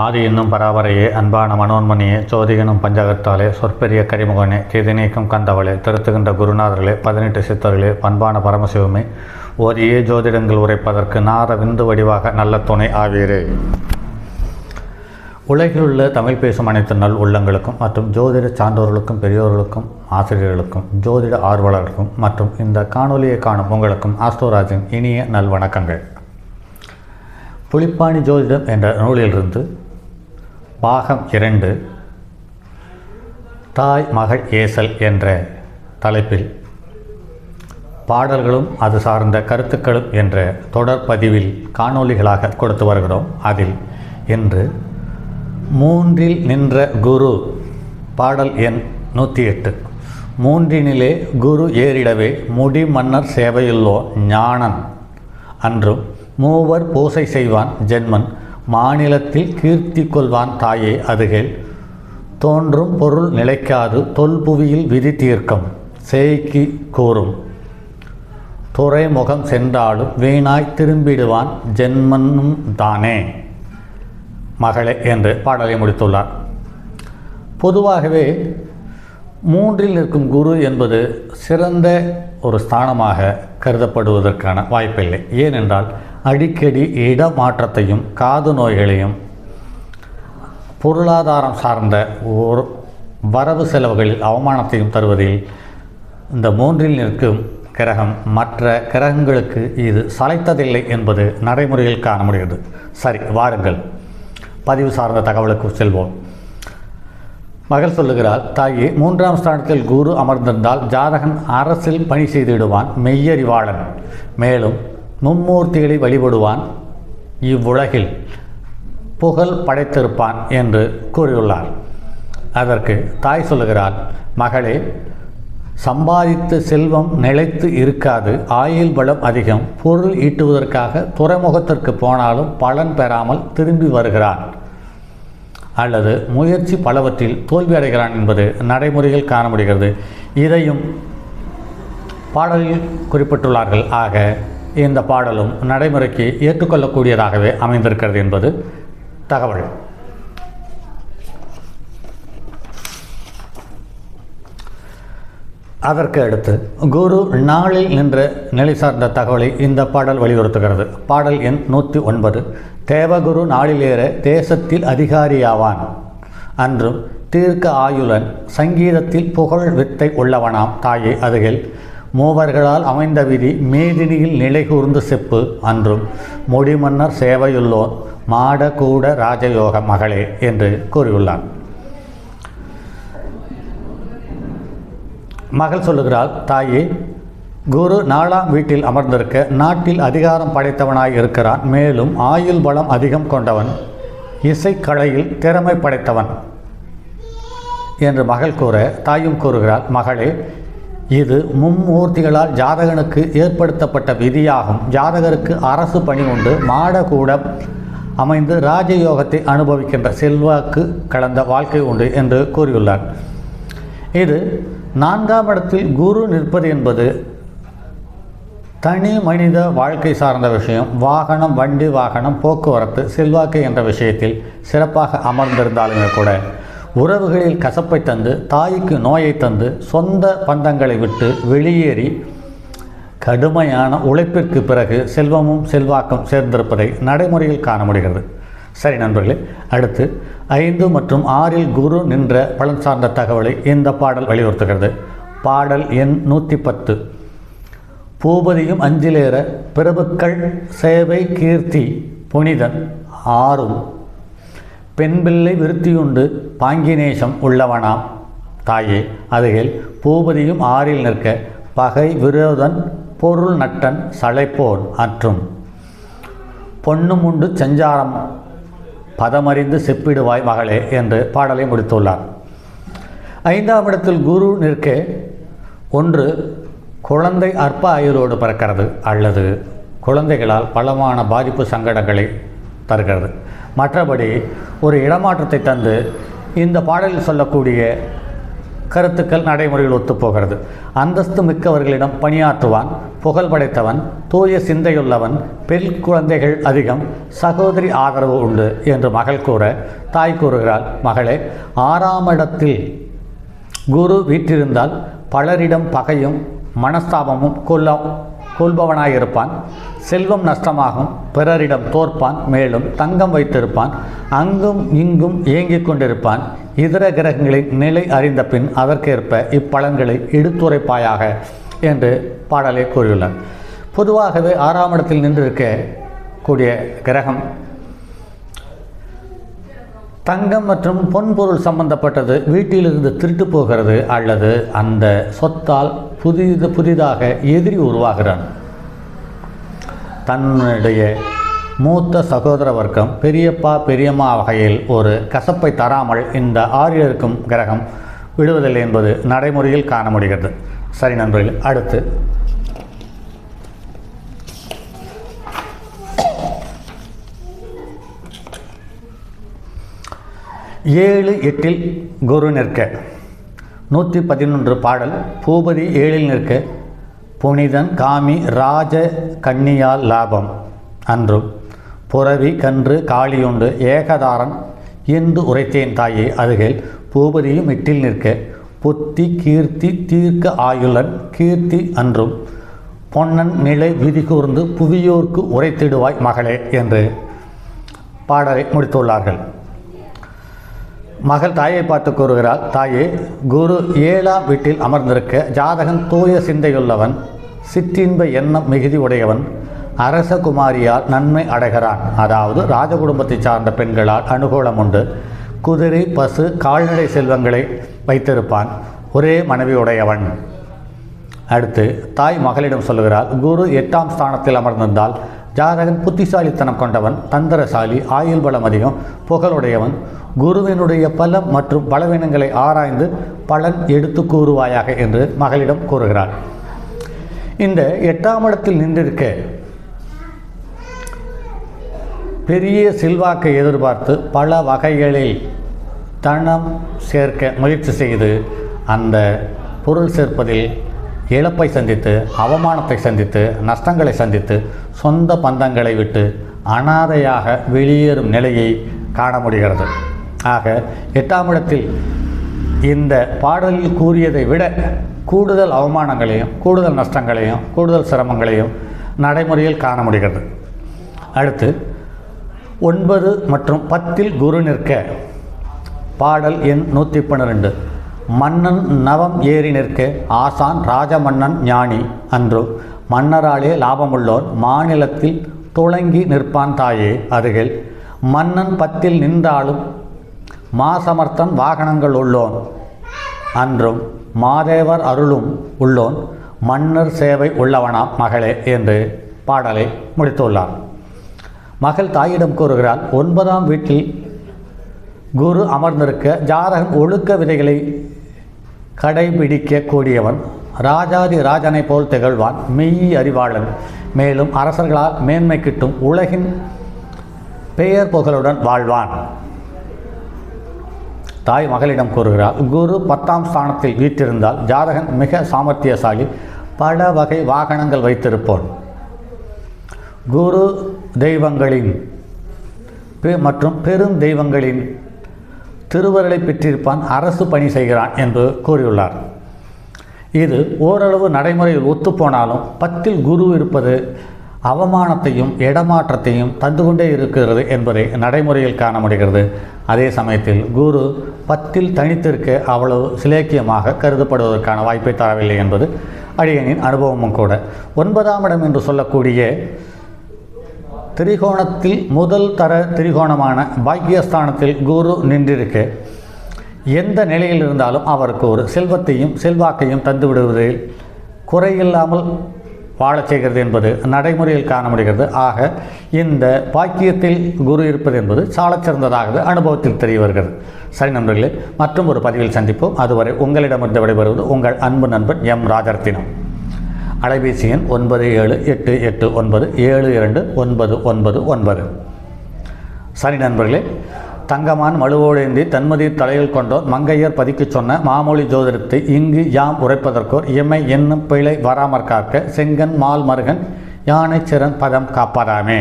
ஆதி என்னும் பராபரையே அன்பான மனோன்மணியே சோதிகனும் பஞ்சகத்தாலே சொற்பெரிய கரிமுகனே திதிநீக்கும் கந்தவளே திருத்துகின்ற குருநாதர்களே பதினெட்டு சித்தர்களே பண்பான பரமசிவமே ஓரியே ஜோதிடங்கள் உரைப்பதற்கு நார விந்து வடிவாக நல்ல துணை ஆவீரே. உலகிலுள்ள தமிழ் பேசும் அனைத்து நல் உள்ளங்களுக்கும் மற்றும் ஜோதிட சான்றோர்களுக்கும் பெரியோர்களுக்கும் ஆசிரியர்களுக்கும் ஜோதிட ஆர்வலர்களுக்கும் மற்றும் இந்த காணொலியை காணும் உங்களுக்கும் ஆஸ்தோராஜின் இனிய நல்வணக்கங்கள். புலிப்பாணி ஜோதிடம் என்ற நூலிலிருந்து பாகம் இரண்டு. தாய் மகள் ஏசல் என்ற தலைப்பில் பாடல்களும் அது சார்ந்த கருத்துக்களும் என்ற தொடர் பதிவில் காணொளிகளாக கொடுத்து வருகிறோம். அதில் இன்று மூன்றில் நின்ற குரு பாடல் எண் நூற்றி எட்டு மூன்றினிலே குரு ஏறிடவே முடி மன்னர் சேவையுள்ளோ ஞானன். அன்றும் மூவர் பூசை செய்வான் ஜென்மன். மாநிலத்தில் கீர்த்தி கொள்வான் தாயே அதுகள். தோன்றும் பொருள் நிலைக்காது தொல்புவியில் விதி தீர்க்கம். சேய்க்கு கூறும். துறைமுகம் சென்றாலும் வீணாய் திரும்பிடுவான் ஜென்மனும் தானே. மகளே என்று பாடலை முடித்துள்ளார். பொதுவாகவே மூன்றில் நிற்கும் குரு என்பது சிறந்த ஒரு ஸ்தானமாக கருதப்படுவதற்கான வாய்ப்பில்லை. ஏனென்றால் அடிக்கடி இடமாற்றத்தையும் காது நோய்களையும் பொருளாதாரம் சார்ந்த ஒரு வரவு செலவுகளில் அவமானத்தையும் தருவதில் இந்த மூன்றில் நிற்கும் கிரகம் மற்ற கிரகங்களுக்கு இது சளைத்ததில்லை என்பது நடைமுறையில் காண முடிகிறது சரி வாருங்கள். பதிவு சார்ந்த தகவலுக்கு செல்வோம். மகள் சொல்லுகிறார் தாயி மூன்றாம் ஸ்தானத்தில் குரு அமர்ந்திருந்தால் ஜாதகன் அரசில் பணி செய்திடுவான் மெய்யறிவாளன். மேலும் மும்மூர்த்திகளை வழிபடுவான் இவ்வுலகில். புகழ் படைத்திருப்பான் என்று கூறியுள்ளார். அதற்கு தாய் சொல்லுகிறாள் மகளே சம்பாதித்த செல்வம் நிலைத்து இருக்காது. ஆயுள் பலம் அதிகம். பொருள் ஈட்டுவதற்காக துறைமுகத்திற்கு போனாலும் பலன் பெறாமல் திரும்பி வருகிறான். அல்லது முயற்சி பலவற்றில் தோல்வி அடைகிறான் என்பது நடைமுறையில் காண முடிகிறது. இதையும் பாடலில் குறிப்பிட்டுள்ளார்கள். ஆக இந்த பாடலும் நடைமுறைக்கு ஏற்றுக்கொள்ளக்கூடியதாகவே அமைந்திருக்கிறது என்பது தகவல். அதற்கு அடுத்து குரு நாளில் நின்ற நிலை சார்ந்த தகவலை இந்த பாடல் வலியுறுத்துகிறது. பாடல் எண் நூற்றி ஒன்பது. தேவகுரு நாளிலேற தேசத்தில் அதிகாரியாவான். அன்றும் தீர்க்க ஆயுளன் சங்கீதத்தில் புகழ் வித்தை உள்ளவனாம். தாயை அதுகில் மூவர்களால் அமைந்த விதி மேதினியில் நிலை கூர்ந்து செப்பு அன்றும். முடிமன்னர் சேவையுள்ளோன் மாடகூட ராஜயோக மகளே என்று கூறியுள்ளான் மகள் சொல்லுகிறாள் தாயே குரு நாலாம் வீட்டில் அமர்ந்திருக்க நாட்டில் அதிகாரம் படைத்தவனாய் இருக்கிறான். மேலும் ஆயுள் பலம் அதிகம் கொண்டவன் இசைக்கலையில் திறமை படைத்தவன். என்று மகள் கூற தாயும் கூறுகிறாள் மகளே இது மும்மூர்த்திகளால் ஜாதகனுக்கு ஏற்படுத்தப்பட்ட விதியாகும். ஜாதகருக்கு அரசு பணி உண்டு. மாடகூடம் அமைந்து ராஜயோகத்தை அனுபவிக்கின்ற செல்வாக்கு கலந்த வாழ்க்கை உண்டு என்று கூறியுள்ளார். இது நான்காம் இடத்தில் குரு நிற்பது என்பது தனி மனித வாழ்க்கை சார்ந்த விஷயம். வாகனம் வண்டி வாகனம் போக்குவரத்து செல்வாக்கு என்ற விஷயத்தில் சிறப்பாக அமர்ந்திருந்தாலுமே கூட உறவுகளில் கசப்பை தந்து தாய்க்கு நோயை தந்து சொந்த பந்தங்களை விட்டு வெளியேறி கடுமையான உழைப்பிற்கு பிறகு செல்வமும் செல்வாக்கம் சேர்ந்திருப்பதை நடைமுறையில் காண முடிகிறது. சரி நண்பர்களே அடுத்து ஐந்து மற்றும் ஆறில் குரு நின்ற பலன் சார்ந்த தகவலை இந்த பாடல் வலியுறுத்துகிறது. பாடல் எண் நூற்றி பத்து பூபதியும் அஞ்சிலேற பிரபுக்கள் சேவை கீர்த்தி புனிதன் ஆறும். பெண் பிள்ளை விருத்தியுண்டு பாங்கினேசம் உள்ளவனாம். தாயே அதுகில் பூபதியும் ஆறில் நிற்க பகை விரோதன் பொருள் நட்டன் சளைப்போன் அற்றும். பொன்னுமுண்டு செஞ்சாரம் பதமறிந்து செப்பிடுவாய் மகளே என்று பாடலை முடித்துள்ளார். ஐந்தாம் இடத்தில் குரு நிற்க ஒன்று குழந்தை அற்ப ஆயுரோடு பிறக்கிறது. அல்லது குழந்தைகளால் பலமான பாதிப்பு சங்கடங்களை தருகிறது. மற்றபடி ஒரு இடமாற்றத்தை தந்து இந்த பாடலில் சொல்லக்கூடிய கருத்துக்கள் நடைமுறையில் ஒத்துப்போகிறது. அந்தஸ்து மிக்கவர்களிடம் பணியாற்றுவான் புகழ் படைத்தவன் தூய சிந்தையுள்ளவன் பெண் குழந்தைகள் அதிகம் சகோதரி ஆதரவு உண்டு என்று மகள் கூற தாய் கூறுகிறாள் மகளே ஆறாம் இடத்தில் குரு வீற்றிருந்தால் பலரிடம் பகையும் மனஸ்தாபமும் கொள்பவனாயிருப்பான் செல்வம் நஷ்டமாகும். பிறரிடம் தோற்பான். மேலும் தங்கம் வைத்திருப்பான். அங்கும் இங்கும் இயங்கிக் கொண்டிருப்பான். இதர கிரகங்களின் நிலை அறிந்த பின் அதற்கேற்ப இப்பலன்களை எடுத்துரைப்பாயாக என்று பாடலை கூறியுள்ளார். பொதுவாகவே ஆறாம் இடத்தில் நின்றிருக்க கூடிய கிரகம் தங்கம் மற்றும் பொன்பொருள் சம்பந்தப்பட்டது. வீட்டிலிருந்து திருட்டு போகிறது அல்லது அந்த சொத்தால் புதிது புதிதாக எதிரி உருவாகிறான். தன்னுடைய மூத்த சகோதர வர்க்கம் பெரியப்பா பெரியம்மா வகையில் ஒரு கசப்பை தராமல் இந்த ஆரியருக்கும் கிரகம் விடுவதில்லை என்பது நடைமுறையில் காண முடிகிறது சரி நண்பர்கள் அடுத்து. ஏழு எட்டில் குரு நிற்க. நூற்றி பதினொன்று பாடல் பூபதி ஏழில் நிற்க புனிதன் காமி ராஜ கன்னியால் லாபம். அன்றும் புறவி கன்று காளியுண்டு ஏகதாரன் என்று உரைத்தேன் தாயே அதுகள் பூபதியும் இட்டில் நிற்க புத்தி கீர்த்தி தீர்க்க ஆயுளன் கீர்த்தி அன்றும் பொன்னன் நிலை விதி கூர்ந்து புவியோர்க்கு உரைத்திடுவாய் மகளே என்று பாடலை முடித்துள்ளார்கள். மகள் தாயை பார்த்து கூறுகிறாள் தாயே குரு ஏழாம் வீட்டில் அமர்ந்திருக்க ஜாதகன் தூய சிந்தையுள்ளவன் சிற்றின்ப எண்ணம் மிகுதி உடையவன் அரச குமாரியால் நன்மை அடைகிறான். அதாவது ராஜகுடும்பத்தை சார்ந்த பெண்களால் அனுகூலம் உண்டு. குதிரை பசு கால்நடை செல்வங்களை வைத்திருப்பான். ஒரே மனைவி உடையவன் அடுத்து தாய் மகளிடம் சொல்லுகிறார் குரு எட்டாம் ஸ்தானத்தில் அமர்ந்திருந்தால் ஜாதகன் புத்திசாலித்தனம் கொண்டவன் தந்திரசாலி ஆயுள் பலம் அதிகம் புகழுடையவன். குருவினுடைய பலம் மற்றும் பலவீனங்களை ஆராய்ந்து பலன் எடுத்து கூறுவாயாக என்று மகளிடம் கூறுகிறார். இந்த எட்டாம் இடத்தில் நின்றிருக்க பெரிய செல்வாக்கை எதிர்பார்த்து பல வகைகளில் தனம் சேர்க்க முயற்சி செய்து அந்த பொருள் சேர்ப்பதில் இழப்பை சந்தித்து அவமானத்தை சந்தித்து நஷ்டங்களை சந்தித்து சொந்த பந்தங்களை விட்டு அனாதையாக வெளியேறும் நிலையை காண முடிகிறது. ஆக எட்டாம் இடத்தில் இந்த பாடலில் கூறியதை விட கூடுதல் அவமானங்களையும் கூடுதல் நஷ்டங்களையும் கூடுதல் சிரமங்களையும் நடைமுறையில் காண முடிகிறது. அடுத்து ஒன்பது மற்றும் பத்தில் குரு நிற்க. பாடல் எண் நூற்றி பன்னிரெண்டு மன்னன் நவம் ஏறி நிற்க ஆசான் ராஜமன்னன் ஞானி அன்று. மன்னராலே லாபமுள்ளோன் மாநிலத்தில் துளங்கி நிற்பான் தாயே அருகில் மன்னன் பத்தில் நின்றாலும் மாசமர்த்தன் வாகனங்கள் உள்ளோன். அன்றும் மாதேவர் அருளும் உள்ளோன். மன்னர் சேவை உள்ளவனாம் மகளே என்று பாடலை முடித்துள்ளார். மகள் தாயிடம் கூறுகிறார் ஒன்பதாம் வீட்டில் குரு அமர்ந்திருக்க ஜாதகன் ஒழுக்க விதைகளை கடைபிடிக்க கூடியவன். ராஜாதி ராஜனை போல் திகழ்வான். மெய் அறிவாளன். மேலும் அரசர்களால் மேன்மை கிட்டும் உலகின் பெயர் புகழுடன் வாழ்வான். தாய் மகளிடம் கூறுகிறார் குரு பத்தாம் ஸ்தானத்தில் வீற்றிருந்தால் ஜாதகன் மிக சாமர்த்தியசாலி பல வகை வாகனங்கள் வைத்திருப்போன். குரு தெய்வங்களின் மற்றும் பெரும் தெய்வங்களின் திருவருளை பெற்றிருப்பான் அரசு பணி செய்கிறான் என்று கூறியுள்ளார். இது ஓரளவு நடைமுறையில் ஒத்துப்போனாலும் பத்தில் குரு இருப்பது அவமானத்தையும் இடமாற்றத்தையும் தந்து கொண்டே இருக்கிறது என்பதை நடைமுறையில் காண முடிகிறது. அதே சமயத்தில் குரு பத்தில் தனித்திருக்க அவ்வளவு சிலேக்கியமாக கருதப்படுவதற்கான வாய்ப்பை தரவில்லை என்பது அடியனின் அனுபவமும் கூட. ஒன்பதாம் இடம் என்று சொல்லக்கூடிய திரிகோணத்தில் முதல் தர திரிகோணமான பாக்கியஸ்தானத்தில் குரு நின்றிருக்க எந்த நிலையில் இருந்தாலும் அவருக்கு ஒரு செல்வத்தையும் செல்வாக்கையும் தந்து விடுவதில் குறையில்லாமல் வாழச் செய்கிறது என்பது நடைமுறையில் காண முடிகிறது ஆக இந்த பாக்கியத்தில் குரு இருப்பது என்பது சாலச்சிறந்ததாக அனுபவத்தில் தெரிய வருகிறது. சரி நண்பர்களே மற்றும் ஒரு பதிவில் சந்திப்போம். அதுவரை உங்களிடமிருந்து விடைபெறுவது உங்கள் அன்பு நண்பன் எம் ராஜரத்தினம். அலைபேசி எண் ஒன்பது ஏழு எட்டு எட்டு ஒன்பது ஏழு இரண்டு ஒன்பது ஒன்பது ஒன்பது. சரி நண்பர்களே தங்கமான் மழுவோடேந்தி தன்மதி தலையில் கொண்டோர் மங்கையர் பதிக்குச் சொன்ன மாமொழி ஜோதிடத்தை இங்கு யாம் உரைப்பதற்கோர் இமை என்னும் பிழை வராமற் காக்க செங்கன் மால் மருகன் யானை சிறன் பதம் காப்பாராமே.